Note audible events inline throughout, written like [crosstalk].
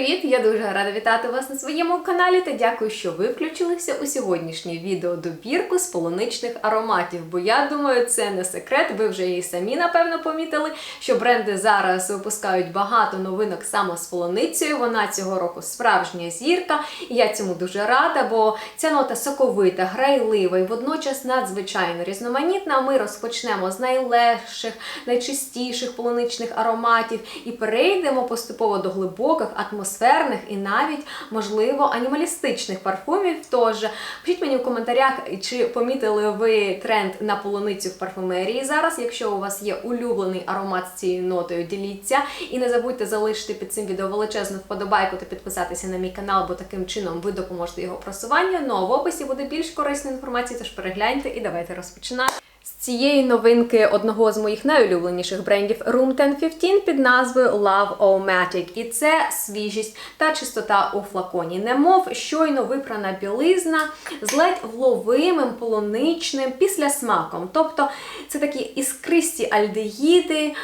привіт! Я дуже рада вітати вас на своєму каналі та дякую, що ви включилися у сьогоднішнє відео добірку з полуничних ароматів. Бо я думаю, це не секрет. Ви вже її самі напевно помітили, що бренди зараз випускають багато новинок саме з полуницею. Вона цього року справжня зірка, і я цьому дуже рада, бо ця нота соковита, грайлива і водночас надзвичайно різноманітна. Ми розпочнемо з найлегших, найчистіших полуничних ароматів і перейдемо поступово до глибоких, атмосферних і навіть, можливо, анімалістичних парфумів. Тож пишіть мені в коментарях, чи помітили ви тренд на полуницю в парфумерії зараз. Якщо у вас є улюблений аромат з цією нотою, діліться. І не забудьте залишити під цим відео величезну вподобайку та підписатися на мій канал, бо таким чином ви допоможете його просуванню. Ну а в описі буде більш корисної інформації, тож перегляньте і давайте розпочинати. З цієї новинки одного з моїх найулюбленіших брендів Room 1015 під назвою Love O-Matic. І це свіжість та чистота у флаконі. Немов щойно випрана білизна з ледь вловимим полуничним післясмаком. Тобто це такі іскристі альдегіди.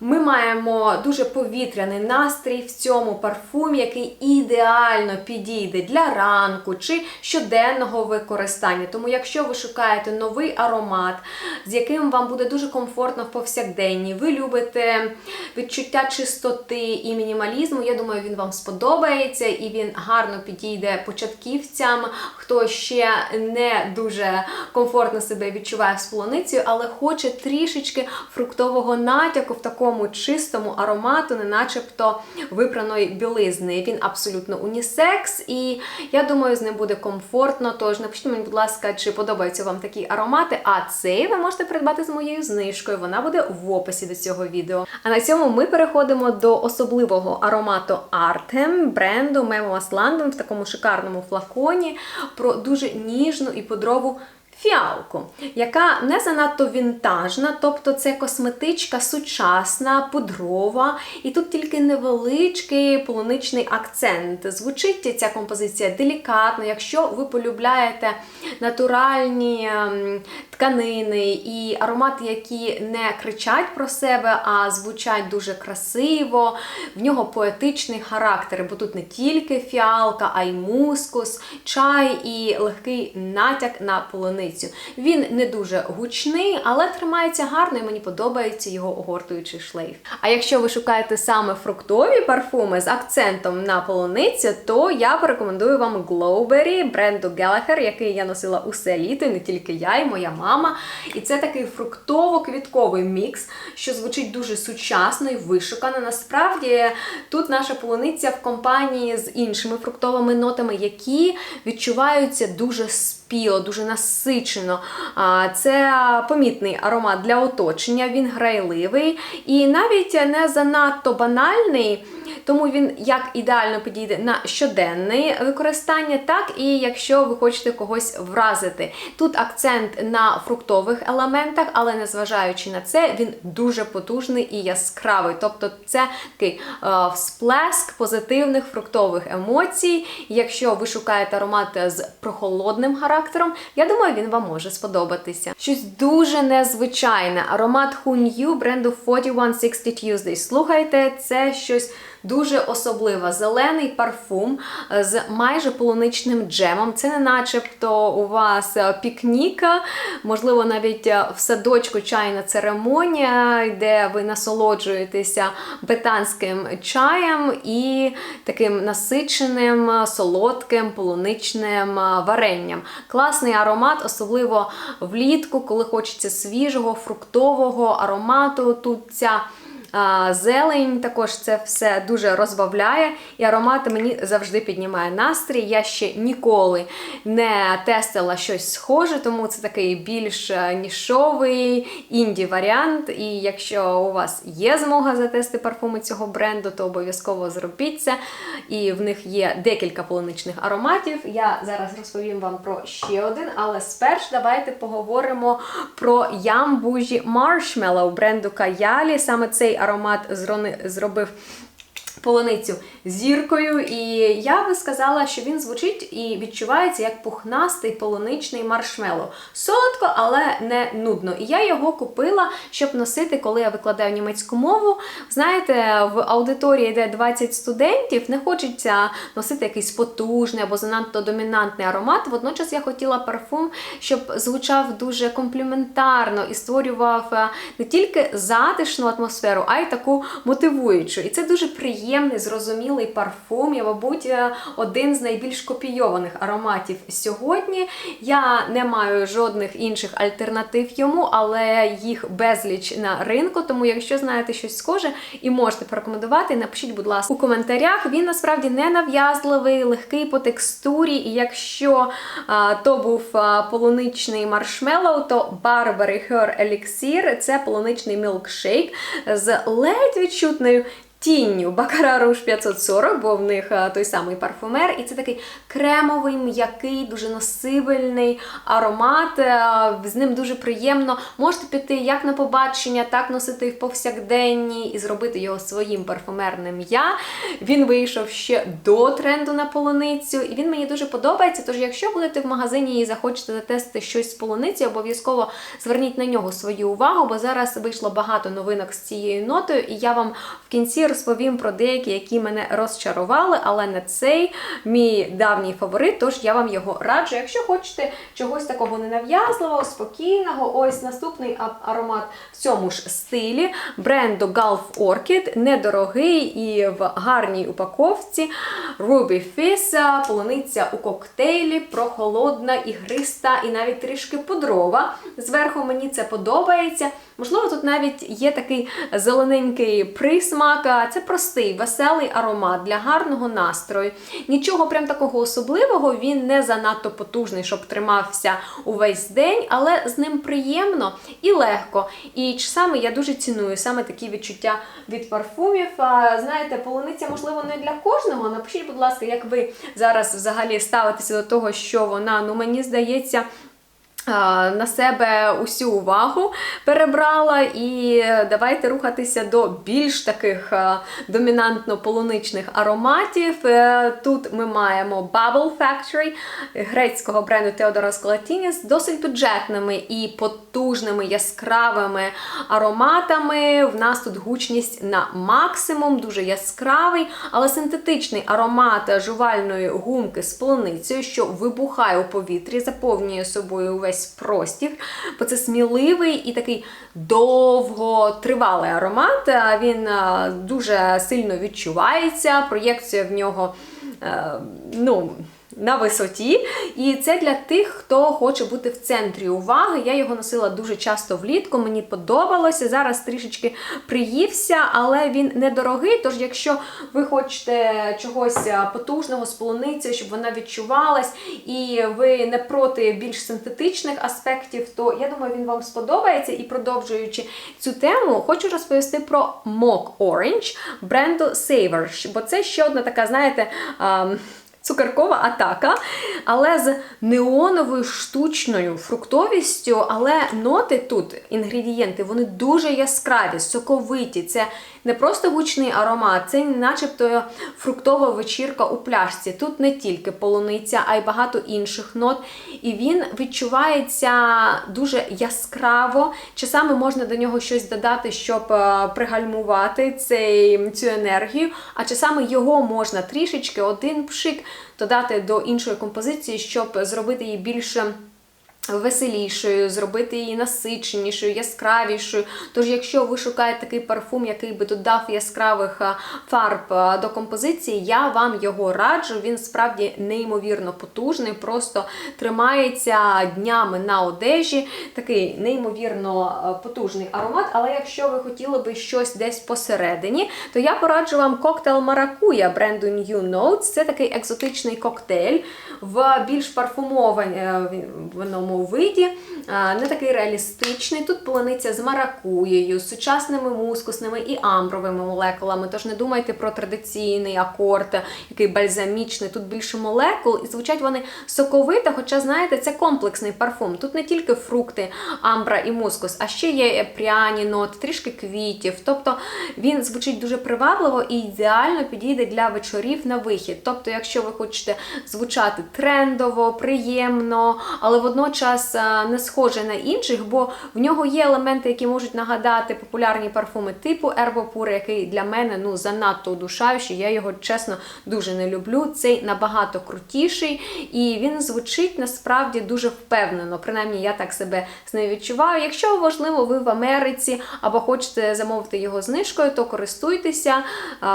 Ми маємо дуже повітряний настрій в цьому парфумі, який ідеально підійде для ранку чи щоденного використання. Тому, якщо ви шукаєте новий аромат, з яким вам буде дуже комфортно в повсякденні, ви любите відчуття чистоти і мінімалізму, я думаю, він вам сподобається і він гарно підійде початківцям, хто ще не дуже комфортно себе відчуває з полуницею, але хоче трішечки фруктового натяку в такому чистому аромату, не начебто випраної білизни. Він абсолютно унісекс, і я думаю, з ним буде комфортно. Тож напишіть мені, будь ласка, чи подобаються вам такі аромати. А цей ви можете придбати з моєю знижкою. Вона буде в описі до цього відео. А на цьому ми переходимо до особливого аромату Artem бренду Memoas London в такому шикарному флаконі про дуже ніжну і подрову Фіалку, яка не занадто вінтажна, тобто це косметичка сучасна, пудрова, і тут тільки невеличкий полуничний акцент. Звучить ця композиція делікатно, якщо ви полюбляєте натуральні ем, тканини і аромати, які не кричать про себе, а звучать дуже красиво, в нього поетичний характер, бо тут не тільки фіалка, а й мускус, чай і легкий натяк на полуницю. Він не дуже гучний, але тримається гарно і мені подобається його огортуючий шлейф. А якщо ви шукаєте саме фруктові парфуми з акцентом на полуницю, то я порекомендую вам Glowberry бренду Gallagher, який я носила усе літо, не тільки я, і моя мама. І це такий фруктово-квітковий мікс, що звучить дуже сучасно і вишукано. Насправді тут наша полуниця в компанії з іншими фруктовими нотами, які відчуваються дуже спіло, дуже насичено. Це помітний аромат для оточення, він грайливий і навіть не занадто банальний. Тому він як ідеально підійде на щоденне використання, так і якщо ви хочете когось вразити. Тут акцент на фруктових елементах, але незважаючи на це, він дуже потужний і яскравий. Тобто це такий е, всплеск позитивних фруктових емоцій. Якщо ви шукаєте аромат з прохолодним характером, я думаю, він вам може сподобатися. Щось дуже незвичайне. Аромат Hunyu бренду 4160 Tuesday. Слухайте, це щось. Дуже особлива зелений парфум з майже полуничним джемом. Це не начебто у вас пікніка, можливо, навіть в садочку чайна церемонія, де ви насолоджуєтеся бетанським чаєм і таким насиченим, солодким полуничним варенням. Класний аромат, особливо влітку, коли хочеться свіжого, фруктового аромату. Тут ця Зелень також це все дуже розбавляє, і аромат мені завжди піднімає настрій. Я ще ніколи не тестила щось схоже, тому це такий більш нішовий інді варіант. І якщо у вас є змога затести парфуми цього бренду, то обов'язково зробіть це. І в них є декілька полуничних ароматів. Я зараз розповім вам про ще один, але спершу давайте поговоримо про Ямбужі Marshmallow бренду Каялі. Саме цей аромат зробив полуницю зіркою, і я би сказала, що він звучить і відчувається як пухнастий полуничний маршмеллоу. Солодко, але не нудно. І я його купила, щоб носити, коли я викладаю німецьку мову. Знаєте, в аудиторії, де 20 студентів, не хочеться носити якийсь потужний або занадто домінантний аромат. Водночас я хотіла парфум, щоб звучав дуже компліментарно і створював е, не тільки затишну атмосферу, а й таку мотивуючу. І це дуже приємний, зрозумілий парфум. Я, мабуть, е, один з найбільш копійованих ароматів сьогодні. Я не маю жодних інших альтернатив йому, але їх безліч на ринку. Тому, якщо знаєте щось схоже і можете порекомендувати, напишіть, будь ласка, у коментарях. Він насправді не нав'язливий, легкий по текстурі. І якщо а, то був а, полуничний маршмеллоу, то Burberry Her Elixir – це полуничний мілкшейк з ледь відчутною тінню Бакара Руж 540, бо в них а, той самий парфумер. І це такий кремовий, м'який, дуже носибельний аромат. а, З ним дуже приємно. Можете піти як на побачення, так носити в повсякденні і зробити його своїм парфумерним я. Він вийшов ще до тренду на полуницю, і він мені дуже подобається. Тож, якщо будете в магазині і захочете затестити щось з полуниці, обов'язково зверніть на нього свою увагу, бо зараз вийшло багато новинок з цією нотою, і я вам в кінці розповім про деякі, які мене розчарували, але не цей мій давній фаворит, тож я вам його раджу. Якщо хочете чогось такого ненав'язливого, спокійного, ось наступний аромат в цьому ж стилі бренду Gulf Orchid, недорогий і в гарній упаковці. Ruby Fizz, полуниця у коктейлі, прохолодна, ігриста і навіть трішки пудрова. Зверху мені це подобається. Можливо, тут навіть є такий зелененький присмак. Це простий, веселий аромат для гарного настрою. Нічого прям такого особливого, він не занадто потужний, щоб тримався увесь день, але з ним приємно і легко. І часами я дуже ціную саме такі відчуття від парфумів. Знаєте, полуниця, можливо, не для кожного. Напишіть, будь ласка, як ви зараз взагалі ставитеся до того, що вона, ну мені здається. На себе усю увагу перебрала, і давайте рухатися до більш таких домінантно полуничних ароматів. Е, Тут ми маємо Bubble Factory грецького бренду Теодора Kalatinis з досить бюджетними і потужними яскравими ароматами. В нас тут гучність на максимум, дуже яскравий, але синтетичний аромат жувальної гумки з полуницею, що вибухає у повітрі, заповнює собою увесь простір. Бо це сміливий і такий довготривалий аромат. Він дуже сильно відчувається, проєкція в нього. е, Ну, на висоті. І це для тих, хто хоче бути в центрі уваги. Я його носила дуже часто влітку, мені подобалося. Зараз трішечки приївся, але він недорогий. Тож, якщо ви хочете чогось е, потужного з щоб вона відчувалась, і ви не проти більш синтетичних аспектів, то я думаю, він вам сподобається. І продовжуючи цю тему, хочу розповісти про Mock Orange бренду Savor, бо це ще одна така, знаєте. Цукеркова атака, але з неоновою штучною фруктовістю. Але ноти тут, інгредієнти, вони дуже яскраві, соковиті. Це не просто гучний аромат, це начебто фруктова вечірка у пляшці. Тут не тільки полуниця, а й багато інших нот. І він відчувається дуже яскраво. Часами можна до нього щось додати, щоб е, пригальмувати цей, цю енергію, а часами його можна трішечки, один пшик додати до іншої композиції, щоб зробити її більше. Веселішою, зробити її насиченішою, яскравішою. Тож, якщо ви шукаєте такий парфум, який би додав яскравих фарб до композиції, я вам його раджу. Він справді неймовірно потужний, просто тримається днями на одежі. Такий неймовірно потужний аромат. Але якщо ви хотіли би щось десь посередині, то я пораджу вам коктейль Маракуя бренду New Notes. Це такий екзотичний коктейль в більш парфумованому виді. не такий реалістичний. Тут полуниця з маракуєю, з сучасними мускусними і амбровими молекулами. Тож не думайте про традиційний акорд, який бальзамічний. Тут більше молекул, і звучать вони соковито, хоча, знаєте, це комплексний парфум. Тут не тільки фрукти, амбра і мускус, а ще є пряні ноти, трішки квітів. Тобто він звучить дуже привабливо і ідеально підійде для вечорів на вихід. Тобто, якщо ви хочете звучати трендово, приємно, але водночас а, не схоже на інших, бо в нього є елементи, які можуть нагадати популярні парфуми типу Ербопур, який для мене ну занадто удушаючий. Я його чесно дуже не люблю. Цей набагато крутіший, і він звучить насправді дуже впевнено. Принаймні, я так себе з нею відчуваю. Якщо важливо, ви в Америці або хочете замовити його знижкою, то користуйтеся.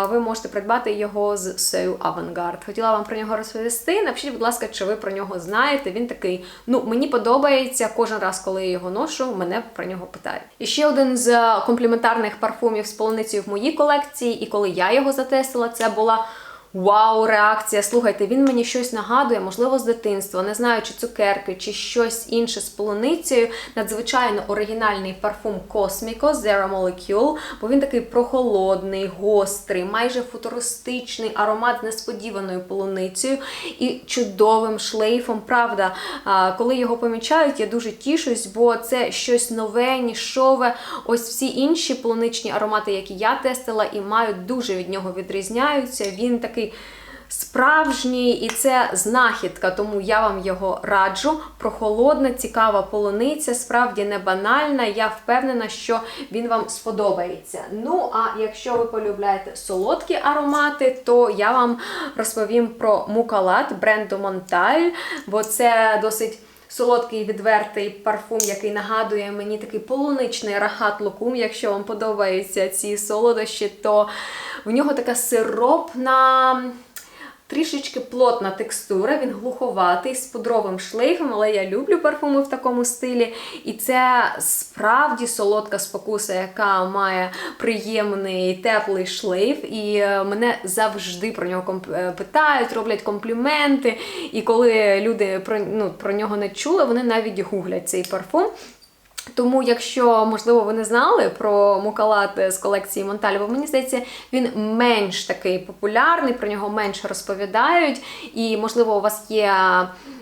Ви можете придбати його з Сею Авангард. Хотіла вам про нього розповісти. Напишіть, будь ласка, чи ви про нього знаєте. Він такий, ну мені подобається кожен раз, коли я його ношу, мене про нього питають. І ще один з компліментарних парфумів з полуницею в моїй колекції, і коли я його затестила, це була. Вау, реакція! Слухайте, він мені щось нагадує, можливо, з дитинства, не знаю, чи цукерки, чи щось інше з полуницею. Надзвичайно оригінальний парфум Cosmico Zero Molecule, бо він такий прохолодний, гострий, майже футуристичний аромат з несподіваною полуницею і чудовим шлейфом. Правда, коли його помічають, я дуже тішусь, бо це щось нове, нішове. Ось всі інші полуничні аромати, які я тестила, і маю, дуже від нього відрізняються. Він такий справжній, і це знахідка, тому я вам його раджу. Прохолодна, цікава полуниця, справді не банальна. Я впевнена, що він вам сподобається. Ну, а якщо ви полюбляєте солодкі аромати, то я вам розповім про мукалат бренду Монталь, бо це досить. Солодкий відвертий парфум, який нагадує мені такий полуничний рахат лукум. Якщо вам подобаються ці солодощі, то в нього така сиропна. Трішечки плотна текстура, він глуховатий з пудровим шлейфом, але я люблю парфуми в такому стилі. І це справді солодка спокуса, яка має приємний теплий шлейф. І е, мене завжди про нього комп- е, питають, роблять компліменти. І коли люди про, ну, про нього не чули, вони навіть гуглять цей парфум. Тому, якщо, можливо, ви не знали про мукалат з колекції Монталь, бо мені здається, він менш такий популярний, про нього менше розповідають, і, можливо, у вас є.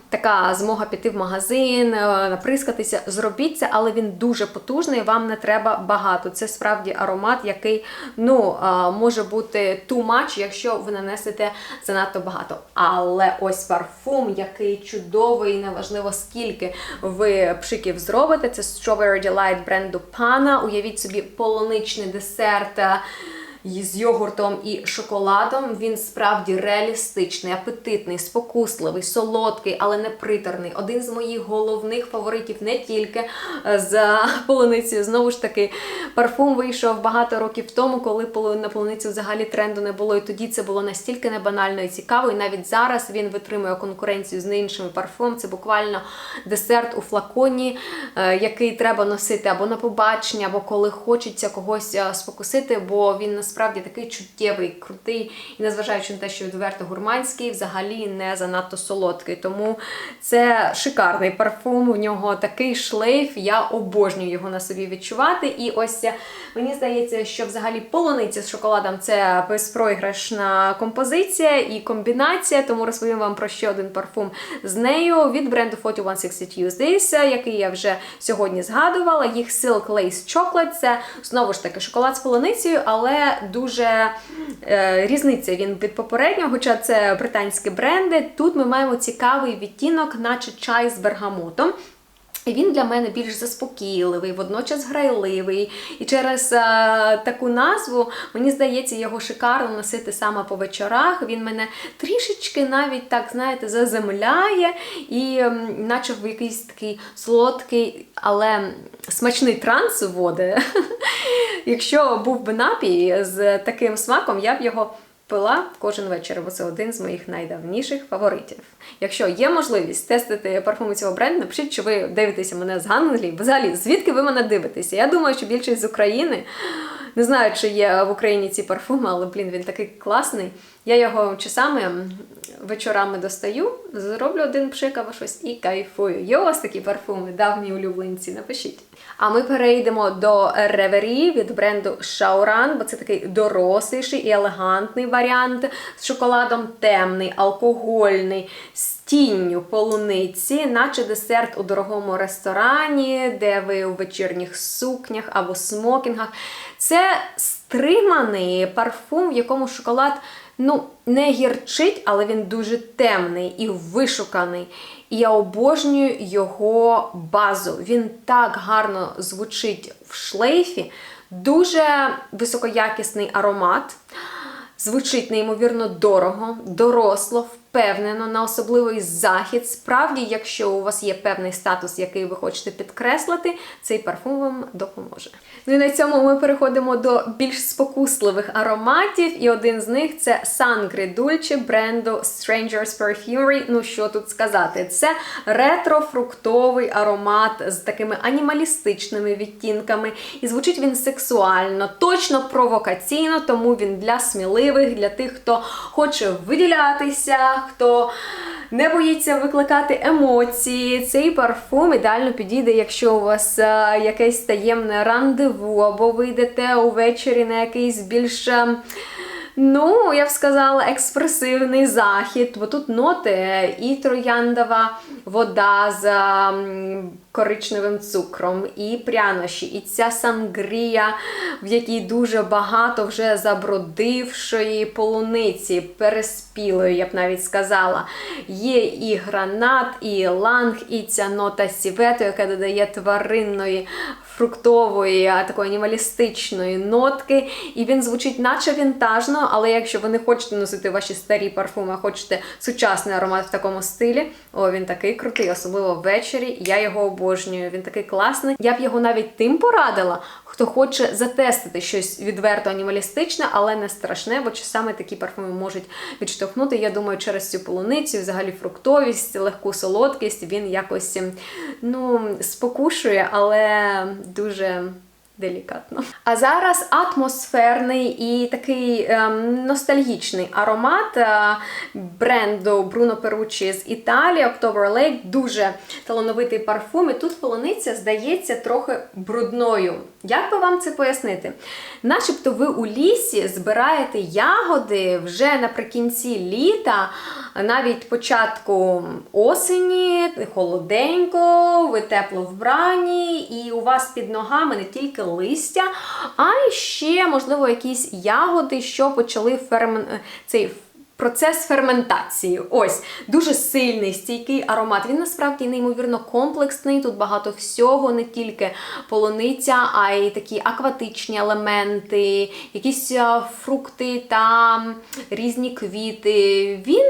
Така змога піти в магазин, е, наприскатися, зробіть це, але він дуже потужний, вам не треба багато. Це справді аромат, який ну, е, може бути too much, якщо ви нанесете занадто багато. Але ось парфум, який чудовий, неважливо скільки ви пшиків зробите. Це Strawberry Delight бренду Pana. Уявіть собі полуничний десерт. З йогуртом і шоколадом. Він справді реалістичний, апетитний, спокусливий, солодкий, але не приторний. Один з моїх головних фаворитів не тільки е, з [laughs] полуницею. Знову ж таки, парфум вийшов багато років тому, коли на полуницю взагалі тренду не було. І тоді це було настільки небанально і цікаво. І навіть зараз він витримує конкуренцію з іншими парфумами. Це буквально десерт у флаконі, е, який треба носити або на побачення, або коли хочеться когось е, спокусити, бо він насправді такий чуттєвий, крутий, і незважаючи на те, що відверто гурманський, взагалі не занадто солодкий. Тому це шикарний парфум. У нього такий шлейф. Я обожнюю його на собі відчувати. І ось е, мені здається, що взагалі полуниця з шоколадом це безпроіграшна композиція і комбінація. Тому розповім вам про ще один парфум з нею від бренду 4160 Tuesdays, який я вже сьогодні згадувала. Їх Silk Lace Chocolate. Це знову ж таки шоколад з полуницею, але дуже е, різниця він від попереднього, хоча це британські бренди. Тут ми маємо цікавий відтінок, наче чай з бергамотом. Він для мене більш заспокійливий, водночас грайливий. І через е, таку назву мені здається, його шикарно носити саме по вечорах. Він мене трішечки навіть так, знаєте, заземляє і наче в якийсь такий солодкий, але смачний транс вводить. [laughs] Якщо був би напій з таким смаком, я б його пила кожен вечір, бо це один з моїх найдавніших фаворитів. Якщо є можливість тестити парфуми цього бренду, напишіть, чи ви дивитеся мене з Англії. Взагалі, звідки ви мене дивитеся? Я думаю, що більшість з України. Не знаю, чи є в Україні ці парфуми, але блін, він такий класний. Я його часами вечорами достаю, зроблю один пшик або щось і кайфую. Є у вас такі парфуми, давні улюбленці, напишіть. А ми перейдемо до Reverie від бренду Shauran, бо це такий доросліший і елегантний варіант з шоколадом темний, алкогольний, з тінню полуниці, наче десерт у дорогому ресторані, де ви у вечірніх сукнях або смокінгах. Це стриманий парфум, в якому шоколад ну, не гірчить, але він дуже темний і вишуканий. І я обожнюю його базу. Він так гарно звучить в шлейфі, дуже високоякісний аромат. Звучить неймовірно дорого, доросло, впевнено на особливий захід. Справді, якщо у вас є певний статус, який ви хочете підкреслити, цей парфум вам допоможе. Ну і на цьому ми переходимо до більш спокусливих ароматів, і один з них це Sangre Dulce бренду Strangers Perfumery. Ну що тут сказати? Це ретро-фруктовий аромат з такими анімалістичними відтінками. І звучить він сексуально, точно провокаційно, тому він для сміливих, для тих, хто хоче виділятися, хто не боїться викликати емоції. Цей парфум ідеально підійде, якщо у вас е, якесь таємне рандеву, або ви йдете увечері на якийсь більш. е, Ну, я б сказала, експресивний захід, бо тут ноти і трояндова вода з коричневим цукром, і прянощі, і ця сангрія, в якій дуже багато вже забродившої полуниці, переспілої, я б навіть сказала. Є і гранат, і ланг, і ця нота сівету, яка додає тваринної, фруктової, а такої анімалістичної нотки. І він звучить наче вінтажно, але якщо ви не хочете носити ваші старі парфуми, а хочете сучасний аромат в такому стилі, о, він такий крутий, особливо ввечері. Я його обожнюю. Він такий класний. Я б його навіть тим порадила, хто хоче затестити щось відверто анімалістичне, але не страшне, бо саме такі парфуми можуть відштовхнути. Я думаю, через цю полуницю, взагалі фруктовість, легку солодкість, він якось ем, ну, спокушує, але дуже. Делікатно. А зараз атмосферний і такий ем, ностальгічний аромат е, бренду Bruno Perucci з Італії October Lake. Дуже талановитий парфум. І тут полуниця здається трохи брудною. Як би вам це пояснити? Начебто ви у лісі збираєте ягоди вже наприкінці літа, навіть початку осені, холоденько, ви тепло вбрані, і у вас під ногами не тільки листя, а ще, можливо, якісь ягоди, що почали фермен... цей Процес ферментації. Ось дуже сильний, стійкий аромат. Він насправді неймовірно комплексний. Тут багато всього, не тільки полуниця, а й такі акватичні елементи, якісь фрукти та різні квіти. Він.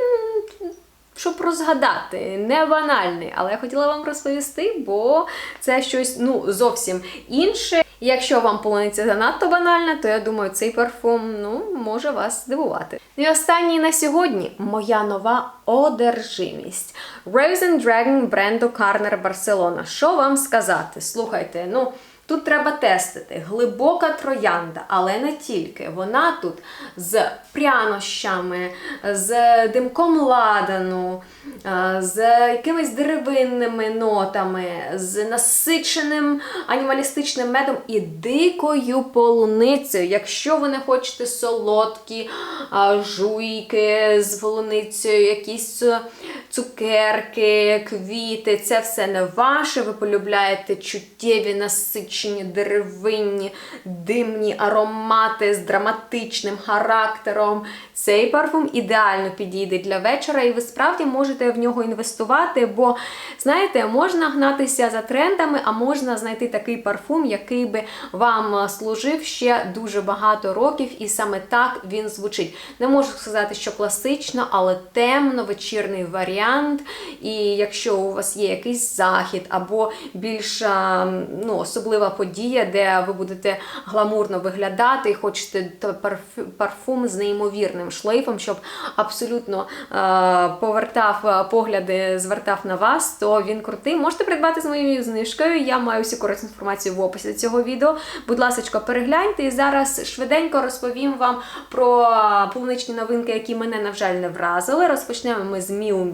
Щоб розгадати, не банальний, але я хотіла вам розповісти, бо це щось ну зовсім інше. Якщо вам полуниця занадто банальна, то я думаю, цей парфум ну, може вас здивувати. Ну І останній на сьогодні моя нова одержимість. Rose and Dragon бренду Carner Barcelona. Що вам сказати? Слухайте, ну. Тут треба тестити глибока троянда, але не тільки. Вона тут з прянощами, з димком ладану, е, з якимись деревинними нотами, з насиченим анімалістичним медом і дикою полуницею. Якщо ви не хочете солодкі жуйки з полуницею, якісь е, цукерки, квіти, це все не ваше. Ви полюбляєте чуттєві насичені деревинні, димні аромати з драматичним характером. Цей парфум ідеально підійде для вечора, і ви справді можете в нього інвестувати, бо, знаєте, можна гнатися за трендами, а можна знайти такий парфум, який би вам служив ще дуже багато років, і саме так він звучить. Не можу сказати, що класично, але темно вечірний варіант варіант. І якщо у вас є якийсь захід або більш ну, особлива подія, де ви будете гламурно виглядати і хочете парфум з неймовірним шлейфом, щоб абсолютно повертав погляди, звертав на вас, то він крутий. Можете придбати з моєю знижкою. Я маю всю корисну інформацію в описі цього відео. Будь ласка, перегляньте. І зараз швиденько розповім вам про полуничні новинки, які мене, на жаль, не вразили. Розпочнемо ми з Міу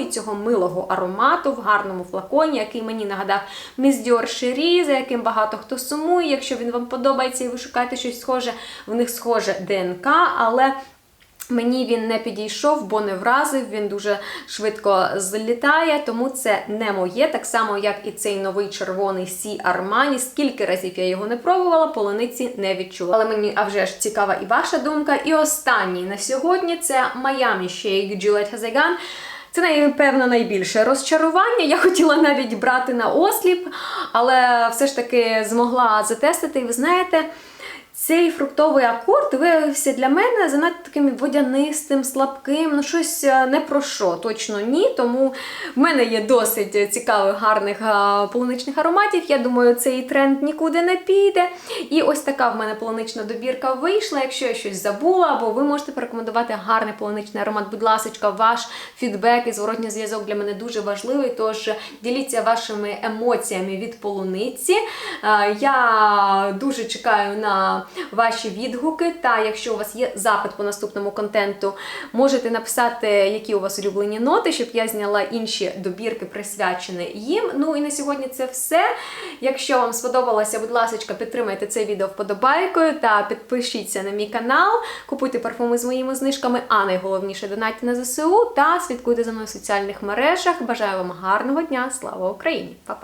і цього милого аромату в гарному флаконі, який мені нагадав Dior Cherie, за яким багато хто сумує. Якщо він вам подобається і ви шукаєте щось схоже, в них схоже ДНК, але. Мені він не підійшов, бо не вразив, він дуже швидко злітає, тому це не моє, так само, як і цей новий червоний Сі Армані. Скільки разів я його не пробувала, полуниці не відчула. Але мені а вже ж цікава і ваша думка. І останній на сьогодні це Miami Shake Gillette Hazegan. Це напевно найбільше розчарування. Я хотіла навіть брати на осліп, але все ж таки змогла затестити. І ви знаєте, цей фруктовий акорд виявився для мене занадто таким водянистим, слабким, ну щось е, не про що, точно ні. Тому в мене є досить цікавих, гарних полуничних ароматів. Я думаю, цей тренд нікуди не піде. І ось така в мене полунична добірка вийшла. Якщо я щось забула, або ви можете порекомендувати гарний полуничний аромат, будь ласка, ваш фідбек і зворотній зв'язок для мене дуже важливий. Тож діліться вашими емоціями від полуниці. Е, Я дуже чекаю ваші відгуки. Та якщо у вас є запит по наступному контенту, можете написати, які у вас улюблені ноти, щоб я зняла інші добірки, присвячені їм. Ну і на сьогодні це все. Якщо вам сподобалося, будь ласка, підтримайте це відео вподобайкою та підпишіться на мій канал, купуйте парфуми з моїми знижками, а найголовніше донатьте на ЗСУ та слідкуйте за мною в соціальних мережах. Бажаю вам гарного дня! Слава Україні! Па-па!